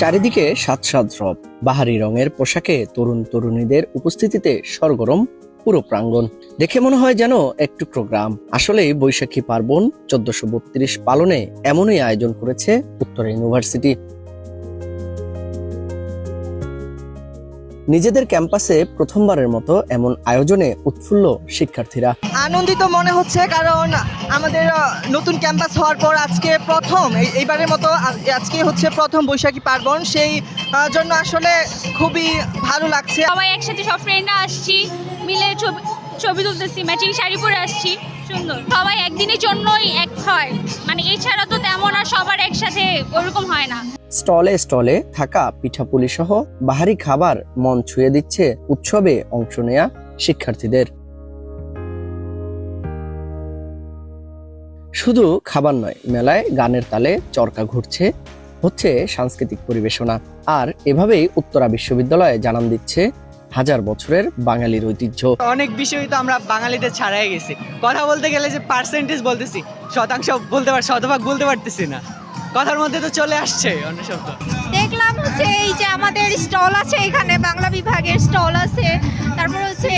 চারিদিকে সাত সাত রব বাহারি রঙের পোশাকে তরুণ তরুণীদের উপস্থিতিতে সরগরম, পুরো প্রাঙ্গণ। দেখে মনে হয় যেন এক টুকরো গ্রাম। আসলে বৈশাখী পার্বণ চোদ্দশো পালনে এমনই আয়োজন করেছে উত্তর ইউনিভার্সিটি। নিজেদের ক্যাম্পাসে প্রথমবারের মতো এমন আয়োজনে উৎফুল্ল শিক্ষার্থীরা। আনন্দিত মনে হচ্ছে কারণ আমাদের নতুন ক্যাম্পাস হওয়ার পর আজকে প্রথম এইবারের মতো আজকে হচ্ছে প্রথম বৈশাখী পার্বণ। সেই জন্য আসলে খুবই ভালো লাগছে। সবাই একসাথে সব ফ্রেন্ডরা আসছি মিলে ছবি ছবি তুলতেছি ম্যাচিং শাড়ি পরে আসছি। সুন্দর। সবাই একদিনের জন্যই এক হয়। মানে এছাড়া তো সবার একসাথে ওরকম হয় না। স্টলে স্টলে থাকা পিঠাপুলি সহ বাহারি খাবার মন ছুঁয়ে দিচ্ছে উৎসবে অংশ নেয়া শিক্ষার্থীদের। শুধু খাবার নয়, মেলায় গানের তালে চরকা ঘুরছে, হচ্ছে সাংস্কৃতিক পরিবেশনা। আর এভাবেই উত্তরা বিশ্ববিদ্যালয়ে জানান দিচ্ছে হাজার বছরের বাঙালির ঐতিহ্য। অনেক বিষয় তো আমরা বাঙালিদের ছাড়াই গেছি। কথা বলতে গেলে যে পার্সেন্টেজ বলতেছি শতাংশ বলতে পার শতভাগ বলতে পারতেছি না। কথার মধ্যে তো চলে আসছে অন্য শব্দ। দেখলাম হচ্ছে এই যে আমাদের স্টল আছে এখানে বাংলা বিভাগের স্টল আছে। তারপর হচ্ছে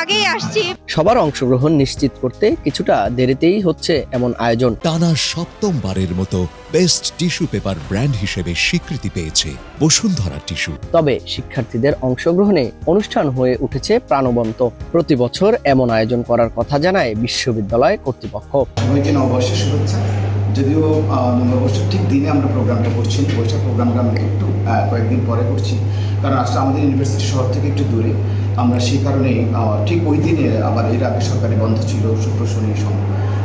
আগেই আসছি। সবার অংশগ্রহণ নিশ্চিত করতে কিছুটা দেরিতেই হচ্ছে এমন আয়োজন। টানা সপ্তমবারের মতো বেস্ট টিস্যু পেপার ব্র্যান্ড হিসেবে স্বীকৃতি পেয়েছে বসুন্ধরা টিস্যু। তবে শিক্ষার্থীদের অংশগ্রহণে অনুষ্ঠান হয়ে উঠেছে প্রাণবন্ত। প্রতি বছর এমন আয়োজন করার কথা জানায় বিশ্ববিদ্যালয় কর্তৃপক্ষ। সবাইকে নববর্ষের শুভেচ্ছা যদিও নববর্ষের ঠিক দিনে আমরা প্রোগ্রামটা করছি। বৈশাখ প্রোগ্রামটা আমরা একটু কয়েকদিন পরে করছি। কারণ আসলে আমাদের ইউনিভার্সিটি শহর থেকে একটু দূরে। আমরা সেই কারণেই ঠিক ওই দিনে আবার এর আগে সরকারি বন্ধ ছিল, শুক্র, শনি, সোম।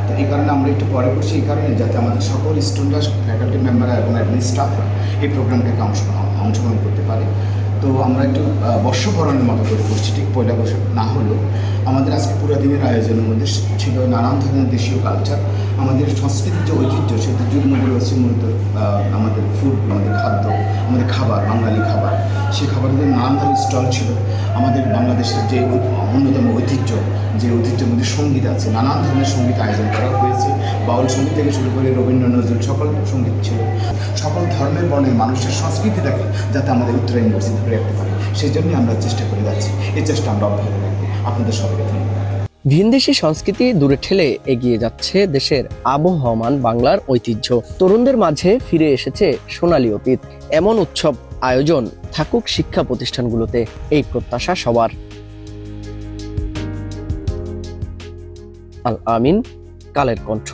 তো এই কারণে আমরা একটু পরে করছি, এই কারণে যাতে আমাদের সকল স্টুডেন্টরা ফ্যাকাল্টি মেম্বাররা এবং অ্যাডমিন স্টাফরা এই প্রোগ্রামটাকে অংশ, অংশগ্রহণ করতে পারে। তো আমরা একটু বর্ষবরণের মতো করে করছি, ঠিক পয়লা বৈশাখ না হলেও। আমাদের আজকে পুরো দিনের আয়োজনের মধ্যে ছিল নানান ধরনের দেশীয় কালচার আমাদের সংস্কৃতির যে ঐতিহ্য, সেই মধ্যে রয়েছে মূলত আমাদের ফুড আমাদের আমাদের খাবার, বাঙালি খাবার। সেই খাবারের নানান ধরনের স্টল ছিল। আমাদের বাংলাদেশের যে অন্যতম ঐতিহ্য, যে ঐতিহ্যের মধ্যে সংগীত আছে, নানান ধরনের সংগীত আয়োজন করা হয়েছে। বাউল সংগীত থেকে শুরু করে রবীন্দ্র নজরুল সকল সংগীত ছিল। সকল ধর্মের, বর্ণের, মানুষের সংস্কৃতিটাকে যাতে আমাদের উত্তরা ইউনিভার্সিটি ধরে রাখতে পারে সেই জন্যই আমরা চেষ্টা করে যাচ্ছি। এই চেষ্টা আমরা অব্যাহত রাখব। আপনাদের সবাইকে ধন্যবাদ। ভিনদেশি সংস্কৃতি দূরে ঠেলে এগিয়ে যাচ্ছে দেশের আবহমান বাংলার ঐতিহ্য। তরুণদের মাঝে ফিরে এসেছে সোনালি অতীত। এমন উৎসব আয়োজন থাকুক শিক্ষা প্রতিষ্ঠানগুলোতে, এই প্রত্যাশা সবার। আল আমিন, কালের কণ্ঠ।